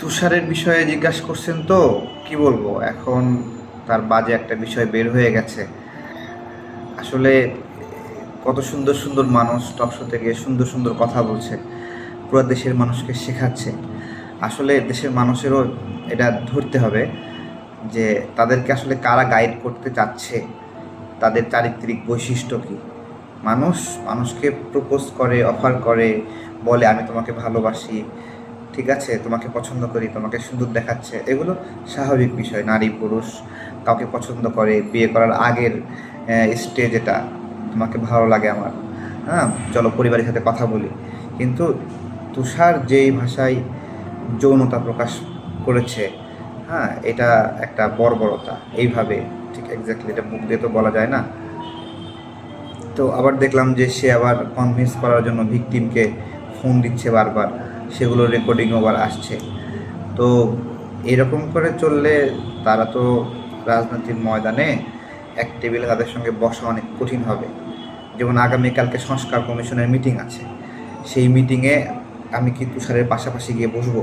তুষারের বিষয়ে জিজ্ঞাসা করছেন তো, কি বলব? এখন তার বাজে একটা বিষয় বের হয়ে গেছে। আসলে কত সুন্দর সুন্দর মানুষ টকশো থেকে সুন্দর সুন্দর কথা বলছে, পুরো দেশের মানুষকে শেখাচ্ছে। আসলে দেশের মানুষেরও এটা ধরতে হবে যে তাদেরকে আসলে কারা গাইড করতে চাচ্ছে, তাদের চারিত্রিক বৈশিষ্ট্য কী? মানুষ, মানুষকে প্রপোজ করে অফার করে, বলে, আমি তোমাকে ভালোবাসি। ঠিক আছে, তোমাকে পছন্দ করি, তোমাকে সুন্দর দেখাচ্ছে, এগুলো স্বাভাবিক বিষয়। নারী, পুরুষ, কাউকে পছন্দ করে, বিয়ে করার আগের স্টেজ এটা তোমাকে ভালো লাগে আমার। হ্যাঁ চলো পরিবারের সাথে কথা বলি। কিন্তু তুষার যেই ভাষায় যৌনতা প্রকাশ করেছে হ্যাঁ এটা একটা বর্বরতা, এইভাবে, ঠিক এক্স্যাক্টলি এটা মুখ দিয়ে তো বলা যায় না। তো আবার দেখলাম যে সে আবার কনভিন্স করার জন্য ভিকটিমকে ফোন দিচ্ছে বারবার। সেগুলো রেকর্ডিং আবার আসছে। তো এরকম করে চললে তারা তো রাজনীতির ময়দানে এক টেবিলে তাদের সঙ্গে বসা অনেক কঠিন হবে। যেমন আগামীকালকে সংস্কার কমিশনের মিটিং আছে। সেই মিটিংয়ে আমি কি তুষারের পাশাপাশি গিয়ে বসবো।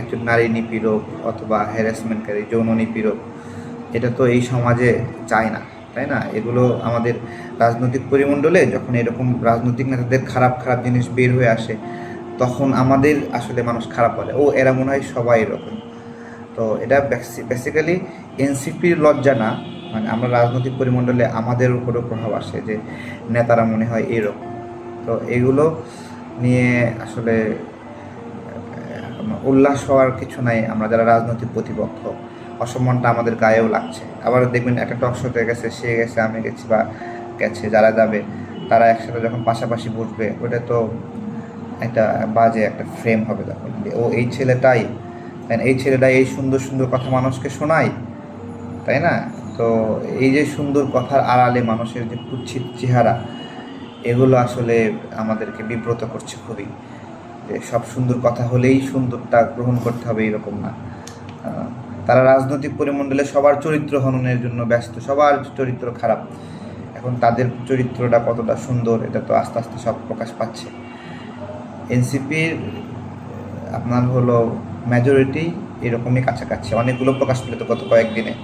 একজন নারী নিপীড়ক অথবা হ্যারাসমেন্টকারী যৌন নিপীড়ক, এটা তো এই সমাজে চায় না, তাই না? এগুলো আমাদের রাজনৈতিক পরিমণ্ডলে যখন এরকম রাজনৈতিক নেতাদের খারাপ খারাপ জিনিস বের হয়ে আসে তখন আমাদের আসলে মানুষ খারাপ বলে। ও, এরা মনে হয় সবাই এরকম। তো এটা বেসিক্যালি এনসিপির লজ্জা না। মানে আমরা রাজনৈতিক পরিমণ্ডলে আমাদের উপরেও প্রভাব আসে যে নেতারা মনে হয় এরকম। তো এগুলো নিয়ে আসলে উল্লাস হওয়ার কিছু নাই। আমরা যারা রাজনৈতিক প্রতিপক্ষ, অসম্মানটা আমাদের গায়েও লাগছে। আবার দেখবেন একটা টক শোতে গেছে, সে গেছে, আমি গেছি বা গেছে, যারা যাবে, তারা একসাথে যখন পাশাপাশি বসবে, ওটা তো একটা বাজে একটা ফ্রেম হবে তখন। ও, এই ছেলেটাই তাই এই ছেলেটাই এই সুন্দর সুন্দর কথা মানুষকে শোনায়। তাই না? তো এই যে সুন্দর কথার আড়ালে মানুষের যে কুচ্ছিত চেহারা, এগুলো আসলে আমাদেরকে বিব্রত করছে খুবই। যে, সব সুন্দর কথা হলেই সুন্দরটা গ্রহণ করতে হবে এরকম না। তারা রাজনৈতিক পরিমণ্ডলে সবার চরিত্র হননের জন্য ব্যস্ত, সবার চরিত্র খারাপ। এখন তাদের চরিত্রটা কতটা সুন্দর, এটা তো আস্তে আস্তে সব প্রকাশ পাচ্ছে। এনসিপির, আপনার হলো মেজরিটি এরকমই কাছাকাছি। অনেকগুলো প্রকাশ পেল গত কয়েকদিনে।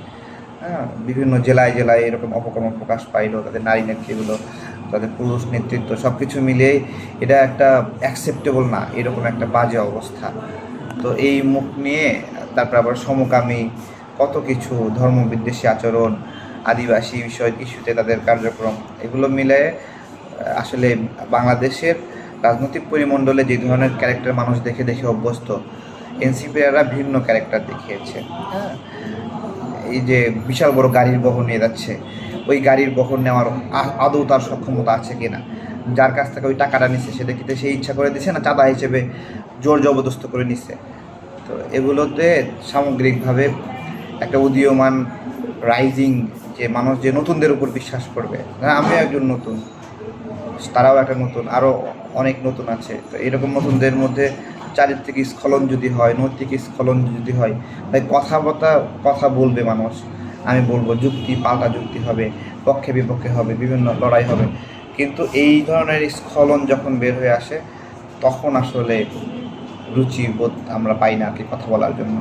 হ্যাঁ বিভিন্ন জেলায় জেলায় এরকম অপকর্ম প্রকাশ পাইলো, তাদের নারী নেত্রীগুলো, তাদের পুরুষ নেতৃত্ব সব কিছু মিলিয়ে এটা একটা অ্যাকসেপ্টেবল না, এরকম একটা বাজে অবস্থা। তো এই মুখ নিয়ে, তারপর আবার সমকামী, কত কিছু, ধর্মবিদ্বেষী আচরণ, আদিবাসী বিষয় ইস্যুতে তাদের কার্যক্রম, এগুলো মিলে, আসলে বাংলাদেশের রাজনৈতিক পরিমণ্ডলে যে ধরনের ক্যারেক্টার মানুষ দেখে দেখে অভ্যস্ত এনসিপিরা ভিন্ন ক্যারেক্টার দেখিয়েছে। হ্যাঁ? এই যে বিশাল বড় গাড়ির বহর নিয়ে যাচ্ছে, ওই গাড়ির বহর নেওয়ার আদৌ তার সক্ষমতা আছে কিনা? যার কাছ থেকে ওই টাকাটা নিচ্ছে সে দেখিতে সে ইচ্ছা করে দিছে না চাঁদা হিসেবে জোর জবরদস্ত করে নিচ্ছে তো এগুলোতে সামগ্রিকভাবে একটা উদীয়মান রাইজিং যে মানুষ যে নতুনদের উপর বিশ্বাস করবে। হ্যাঁ আমিও একজন নতুন। তারাও একটা নতুন আরও অনেক নতুন আছে। তো এরকম নতুনদের মধ্যে চারিত্রিক স্খলন যদি হয়, নৈতিক স্খলন যদি হয়, তাই কথাবার্তা, কথা বলবে মানুষ। আমি বলব, যুক্তি, পাল্টা যুক্তি হবে, পক্ষে বিপক্ষে হবে, বিভিন্ন লড়াই হবে। কিন্তু এই ধরনের স্খলন যখন বের হয়ে আসে, তখন আসলে রুচি বোধ আমরা পাই না আর কি কথা বলার জন্য।